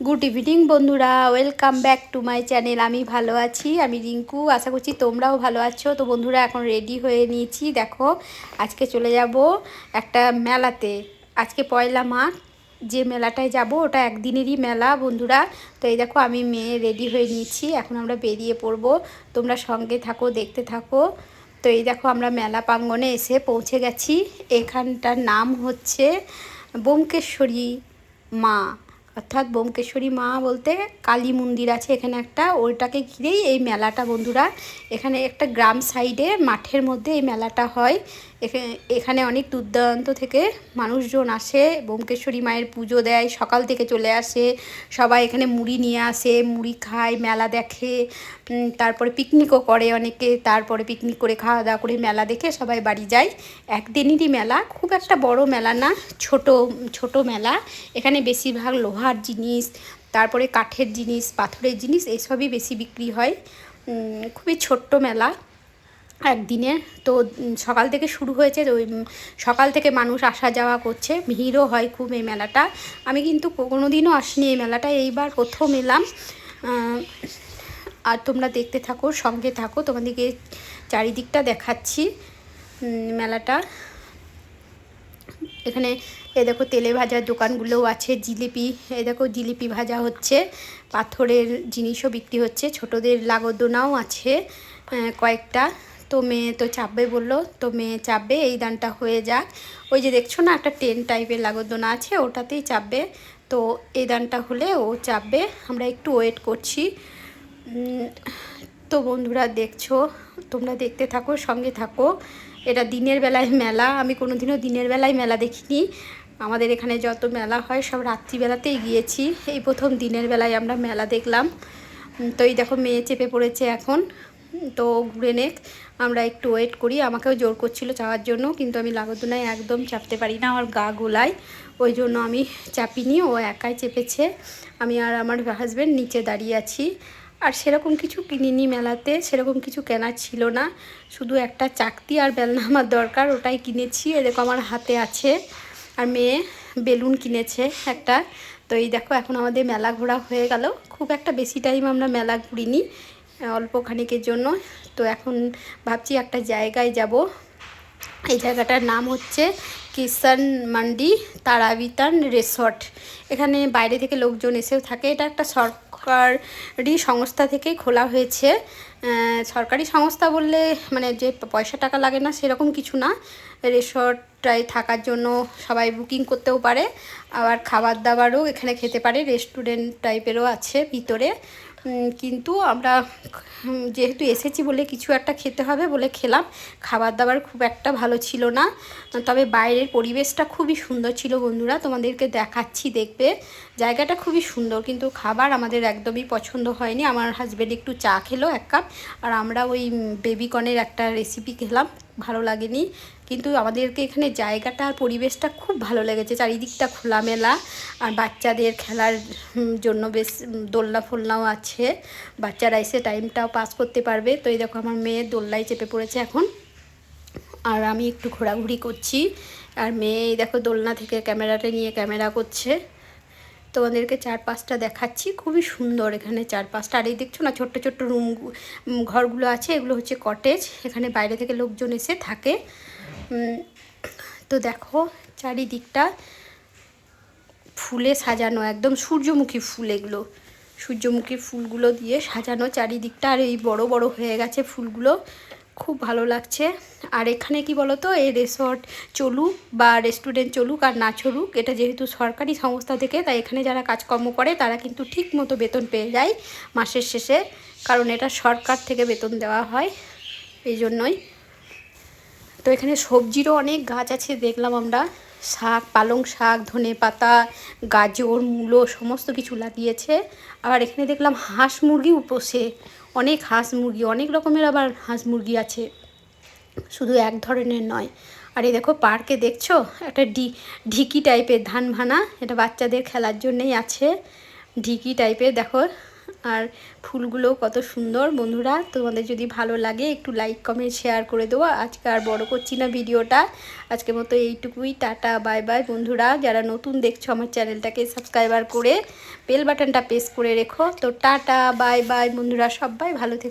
Good evening বন্ধুরা। Welcome back to my channel আমি ভালো আছি, আমি রিঙ্কু। আশা করছি তোমরাও ভালো আছো। তো বন্ধুরা, এখন রেডি হয়ে নিয়েছি। দেখো, আজকে চলে যাব একটা মেলাতে। আজকে পয়লা মাঘ, যে মেলাটায় যাব, ওটা একদিনেরই মেলা বন্ধুরা। তো এই দেখো, আমি মেয়ে রেডি হয়ে নিয়েছি। এখন আমরা বেরিয়ে পড়ব। তোমরা সঙ্গে থাকো, দেখতে থাকো। তো এই দেখো, আমরা মেলা প্রাঙ্গনে এসে পৌঁছে গেছি। এখানটার নাম হচ্ছে বোমকেশ্বরী মা। অর্থাৎ বোমকেশ্বরী মা বলতে কালী মন্দির আছে এখানে একটা। ওইটাকে ঘিরেই এই মেলাটা বন্ধুরা। এখানে একটা গ্রাম সাইডে মাঠের মধ্যে এই মেলাটা হয়। এখানে অনেক দূর দূরান্ত থেকে মানুষজন আসে বোমকেশ্বরী মায়ের পুজো দেয়, সকাল থেকে চলে আসে। সবাই এখানে মুড়ি নিয়ে আসে, মুড়ি খায়, মেলা দেখে। তারপরে পিকনিকও করে অনেকে, তারপরে পিকনিক করে খাওয়া দাওয়া করে মেলা দেখে সবাই বাড়ি যায়। একদিনেরই মেলা, খুব একটা বড় মেলা না, ছোট ছোট মেলা। এখানে বেশিরভাগ লোহার জিনিস, তারপরে কাঠের জিনিস, পাথরের জিনিস, এইসবই বেশি বিক্রি হয়। খুবই ছোট্ট মেলা একদিনে। তো সকাল থেকে শুরু হয়েছে ওই সকাল থেকে মানুষ আসা যাওয়া করছে। ভিড়ও হয় খুব এই মেলাটা। আমি কিন্তু কোনো দিনও আসিনি এই মেলাটা এইবার প্রথম এলাম। আর তোমরা দেখতে থাকো, সঙ্গে থাকো। তোমাদেরকে চারিদিকটা দেখাচ্ছি মেলাটা। এখানে এ দেখো তেলে ভাজার দোকানগুলোও আছে, জিলিপি। এ দেখো জিলিপি ভাজা হচ্ছে, পাথরের জিনিসও বিক্রি হচ্ছে, ছোটদের লাগদোনাও আছে কয়েকটা। তো মেয়ে তো চাপবে বলল, তো মেয়ে চাপবে, এই দানটা হয়ে যাক। ওই যে দেখছ না, একটা টেন টাইপের লাগদোনা আছে, ওটাতেই চাপবে। তো এই দানটা হলে ও চাপবে। আমরা একটু ওয়েট করছি। তো বন্ধুরা দেখছ, তোমরা দেখতে থাকো, সঙ্গে থাকো। এটা দিনের বেলায় মেলা, আমি কোনো দিনও দিনের বেলায় মেলা দেখিনি। আমাদের এখানে যত মেলা হয়, সব রাত্রিবেলাতেই গিয়েছি। এই প্রথম দিনের বেলায় আমরা মেলা দেখলাম। তো এই দেখো মেয়ে চেপে পড়েছে এখন। তো ঘুরে নেক। আমরা একটু ওয়েট করি, আমাকেও জোর করছিল চাওয়ার জন্য, কিন্তু আমি লাগদুনায় একদম চাপতে পারি না, আমার গা গোলায়। ওই জন্য আমি চাপিনি, ও একাই চেপেছে। আমি আর আমার হাজব্যান্ড নিচে দাঁড়িয়ে আছি। আর সেরকম কিছু কিনিনি মেলাতে, সেরকম কিছু কেনার ছিল না। শুধু একটা চাকতি আর বেলনা আমার দরকার, ওটাই কিনেছি। এরকম আমার হাতে আছে। আর মেয়ে বেলুন কিনেছে একটা। তো এই দেখো এখন আমাদের মেলা ঘোরা হয়ে গেল। খুব একটা বেশি টাইম আমরা মেলা ঘুরিনি, অল্প খানিকের জন্য। তো এখন ভাবছি একটা জায়গায় যাব। এই জায়গাটার নাম হচ্ছে কিষান মান্ডি তারাবিতান রিসর্ট। এখানে বাইরে থেকে লোকজন এসেও থাকে। এটা একটা সরকারি সংস্থা থেকেই খোলা হয়েছে। সরকারি সংস্থা বললে মানে যে পয়সা টাকা লাগে না সেরকম কিছু না। রেসর্টটায় থাকার জন্য সবাই বুকিং করতেও পারে। আবার খাবার দাবারও এখানে খেতে পারে। রেস্টুরেন্ট টাইপেরও আছে ভিতরে। কিন্তু আমরা যেহেতু এসেছি বলে কিছু একটা খেতে হবে বলে খেলাম খাবার দাবার খুব একটা ভালো ছিল না। তবে বাইরের পরিবেশটা খুবই সুন্দর ছিল বন্ধুরা, তোমাদেরকে দেখাচ্ছি দেখবে। জায়গাটা খুবই সুন্দর, কিন্তু খাবার আমাদের একদমই পছন্দ হয়নি। আমার হাজব্যান্ড একটু চা খেলো এক কাপ, আর আমরা ওই বেবিকনের একটা রেসিপি খেলাম। ভালো লাগেনি। কিন্তু আমাদেরকে এখানে জায়গাটা আর পরিবেশটা খুব ভালো লেগেছে, চারিদিকটা খোলামেলা। আর বাচ্চাদের খেলার জন্য বেশ দোলনা ফোলনাও আছে। বাচ্চারা এসে টাইমটাও পাস করতে পারবে। তো এই দেখো আমার মেয়ে দোলনায় চেপে পড়েছে এখন। আর আমি একটু ঘোরাঘুরি করছি। আর মেয়ে দেখো দোলনা থেকে ক্যামেরাটা নিয়ে ক্যামেরা করছে। তোমাদেরকে চার পাঁচটা দেখাচ্ছি। খুবই সুন্দর এখানে চার পাঁচটা আর এই দেখছ না, ছোট্ট ছোট্ট রুম ঘরগুলো আছে। এগুলো হচ্ছে কটেজ এখানে বাইরে থেকে লোকজন এসে থাকে। তো দেখো চারিদিকটা ফুলে সাজানো, একদম সূর্যমুখী ফুল এগুলো। সূর্যমুখী ফুলগুলো দিয়ে সাজানো চারিদিকটা। আর এই বড় বড় হয়ে গেছে ফুলগুলো। খুব ভালো লাগছে। আর এখানে কি বলতো, এই রিসর্ট চলুক বা রেস্টুরেন্ট চলুক আর না চলুক, এটা যেহেতু সরকারি সংস্থা থেকে, তাই এখানে যারা কাজকর্ম করে, তারা কিন্তু ঠিক মতো বেতন পেয়ে যায় মাসের শেষে, কারণ এটা সরকার থেকে বেতন দেওয়া হয় এই জন্যই। তো এখানে সবজিরও অনেক গাছ আছে, দেখলাম আমরা। শাক, পালং শাক, ধনে পাতা, গাজর, মূলো, সমস্ত কিছু লাগিয়েছে। আবার এখানে দেখলাম হাঁস মুরগিও পোষে অনেক হাঁস মুরগি, অনেক রকমের আবার হাঁস মুরগি আছে। শুধু এক ধরনের নয়। আর এই দেখো, পার্কে দেখছ? একটা ডি ঢিকি টাইপের ধান ভানা এটা বাচ্চাদের খেলার জন্যেই আছে। ঢিকি টাইপের দেখো। আর ফুলগুলো কত সুন্দর, বন্ধুরা। তোমাদের যদি ভালো লাগে, একটু লাইক কমেন্ট শেয়ার করে দেবো। আজকে আর বড় করছি না ভিডিওটা। আজকে মতো এইটুকুই, টাটা বাই বাই বন্ধুরা। যারা নতুন দেখছ আমার চ্যানেলটাকে সাবস্ক্রাইবার করে বেল বাটনটা প্রেস করে রেখো। তো টাটা বাই বাই বন্ধুরা, সবাই ভালো থেকে।